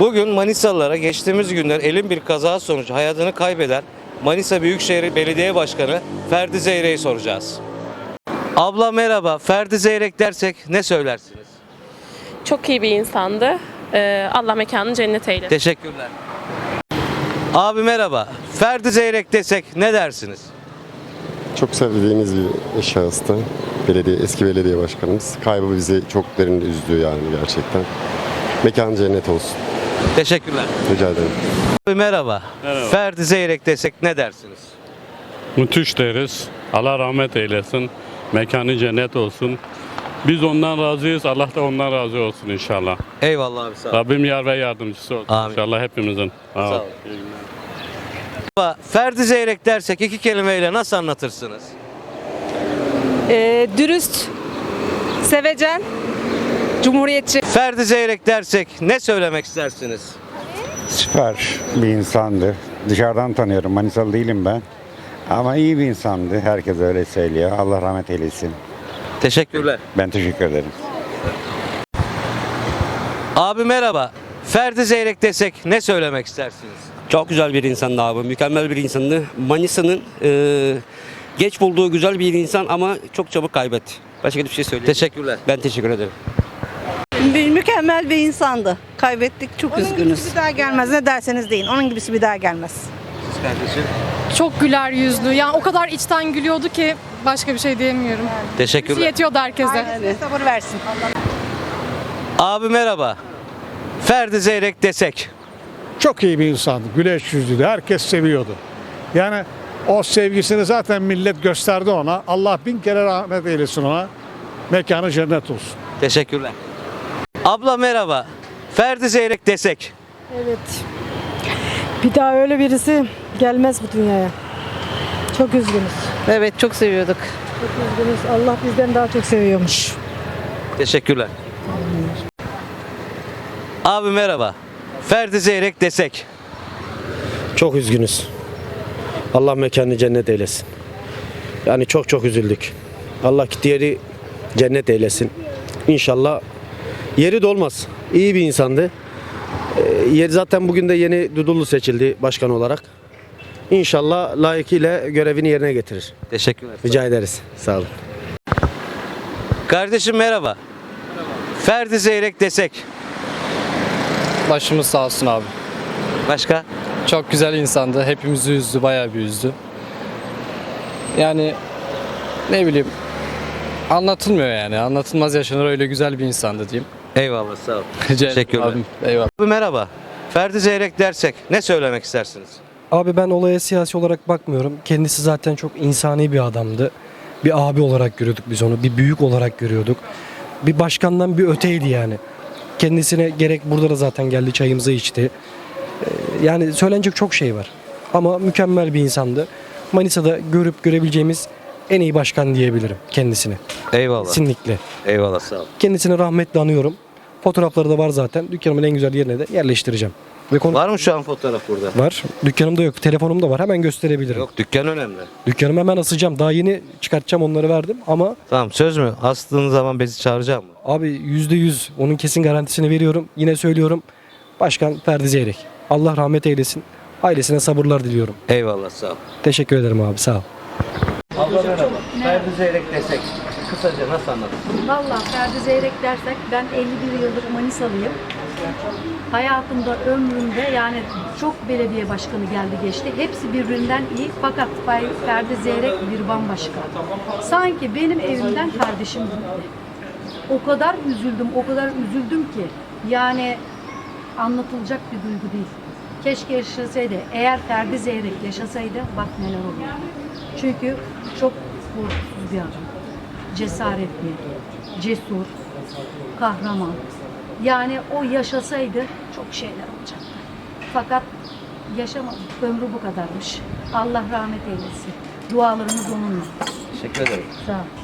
Bugün Manisalılara geçtiğimiz günler elin bir kaza sonucu hayatını kaybeden Manisa Büyükşehir Belediye Başkanı Ferdi Zeyrek'i soracağız. Abla merhaba. Ferdi Zeyrek dersek ne söylersiniz? Çok iyi bir insandı. Ee, Allah mekanını cennet eylesin. Teşekkürler. Abi merhaba. Ferdi Zeyrek desek ne dersiniz? Çok sevdiğimiz bir şahıstı. Belediye, eski belediye başkanımız. Kaybı bizi çok derin üzdü yani gerçekten. Mekan cennet olsun. Teşekkürler. Rica ederim. Abi merhaba. Merhaba. Ferdi Zeyrek desek ne dersiniz? Müthiş deriz. Allah rahmet eylesin. Mekanı cennet olsun. Biz ondan razıyız. Allah da ondan razı olsun inşallah. Eyvallah abi sağ ol. Rabbim yar ve yardımcısı olsun Amin. inşallah hepimizin. Sağ ol. Merhaba, Ferdi Zeyrek dersek iki kelimeyle nasıl anlatırsınız? Ee, dürüst, sevecen, cumhuriyetçi. Ferdi Zeyrek dersek ne söylemek istersiniz? Süper bir insandı. Dışarıdan tanıyorum. Manisalı değilim ben. Ama iyi bir insandı. Herkes öyle söylüyor. Allah rahmet eylesin. Teşekkürler. Ben teşekkür ederim. Abi merhaba. Ferdi Zeyrek desek ne söylemek istersiniz? Çok güzel bir insandı abi. Mükemmel bir insandı. Manisa'nın e, geç bulduğu güzel bir insan ama çok çabuk kaybetti. Başka bir şey söyleyeyim. Teşekkürler. Ben teşekkür ederim. Bir mükemmel bir insandı. Kaybettik çok Onun üzgünüz. gibisi bir daha gelmez. Ne derseniz deyin. Onun gibisi bir daha gelmez. Siz kardeşim. Çok güler yüzlü. Yani o kadar içten gülüyordu ki başka bir şey diyemiyorum. Teşekkürler. Yetiyordu herkese. Ailesine sabır versin. Abi merhaba. Ferdi Zeyrek desek. Çok iyi bir insandı. Güleç yüzlüydü. Herkes seviyordu. Yani o sevgisini zaten millet gösterdi ona. Allah bin kere rahmet eylesin ona. Mekanı cennet olsun. Teşekkürler. Abla merhaba. Ferdi Zeyrek desek. Evet. Bir daha öyle birisi gelmez bu dünyaya. Çok üzgünüz. Evet çok seviyorduk. Çok üzgünüz. Allah bizden daha çok seviyormuş. Teşekkürler. Abi merhaba. Ferdi Zeyrek desek. Çok üzgünüz. Allah mekanını cennet eylesin. Yani çok çok üzüldük. Allah diğeri cennet eylesin. İnşallah yeri dolmaz. İyi bir insandı. Ee, Yeri zaten bugün de yeni Dudullu seçildi başkan olarak. İnşallah layıkıyla görevini yerine getirir. Teşekkürler. Rica ederiz. Sağ olun. Kardeşim merhaba. Ferdi Zeyrek desek. Başımız sağ olsun abi. Başka? Çok güzel insandı. Hepimizi üzdü, bayağı bir üzdü. Yani ne bileyim anlatılmıyor yani. Anlatılmaz yaşanır öyle güzel bir insandı diyeyim. Eyvallah sağ ol. Teşekkürler. abim. Eyvallah. Abi merhaba. Ferdi Zeyrek dersek ne söylemek istersiniz? Abi ben olaya siyasi olarak bakmıyorum. Kendisi zaten çok insani bir adamdı. Bir abi olarak görüyorduk biz onu. Bir büyük olarak görüyorduk. Bir başkandan bir öteydi yani. Kendisine gerek burada da zaten geldi çayımızı içti. Ee, Yani söylenecek çok şey var. Ama mükemmel bir insandı. Manisa'da görüp görebileceğimiz en iyi başkan diyebilirim kendisine. Eyvallah. Kesinlikle. Eyvallah sağ ol. Kendisini rahmetle anıyorum. Fotoğrafları da var zaten. Dükkanımın en güzel yerine de yerleştireceğim. Ve konu Var mı şu an fotoğraf burada? var. Dükkanımda yok. Telefonumda var. Hemen gösterebilirim. Yok dükkan önemli. Dükkanımı hemen asacağım. Daha yeni çıkartacağım onları verdim ama Tamam söz mü? Astığın zaman bizi çağıracak mı? abi yüzde yüz onun kesin garantisini veriyorum. Yine söylüyorum. Başkan Ferdi Zeyrek. Allah rahmet eylesin. Ailesine sabırlar diliyorum. Eyvallah sağ ol. Teşekkür ederim abi sağ ol. Abla merhaba. Ferdi Zeyrek desek kısaca nasıl anlatır? Valla Ferdi Zeyrek dersek ben 51 yıldır Manisalıyım. Hayatımda, ömrümde yani çok belediye başkanı geldi geçti. Hepsi birbirinden iyi fakat Fer- Ferdi Zeyrek bir bambaşka. Sanki benim evimden kardeşim gitti. O kadar üzüldüm, o kadar üzüldüm ki yani anlatılacak bir duygu değil. Keşke yaşasaydı. Eğer Ferdi Zeyrek yaşasaydı bak neler olurdu. Çünkü çok korkusuz bir adam. Cesaretli, cesur, kahraman. Yani o yaşasaydı çok şeyler olacaktı. Fakat yaşamadı. Ömrü bu kadarmış. Allah rahmet eylesin. Dualarımız onunla. Teşekkür ederim. Sağ ol.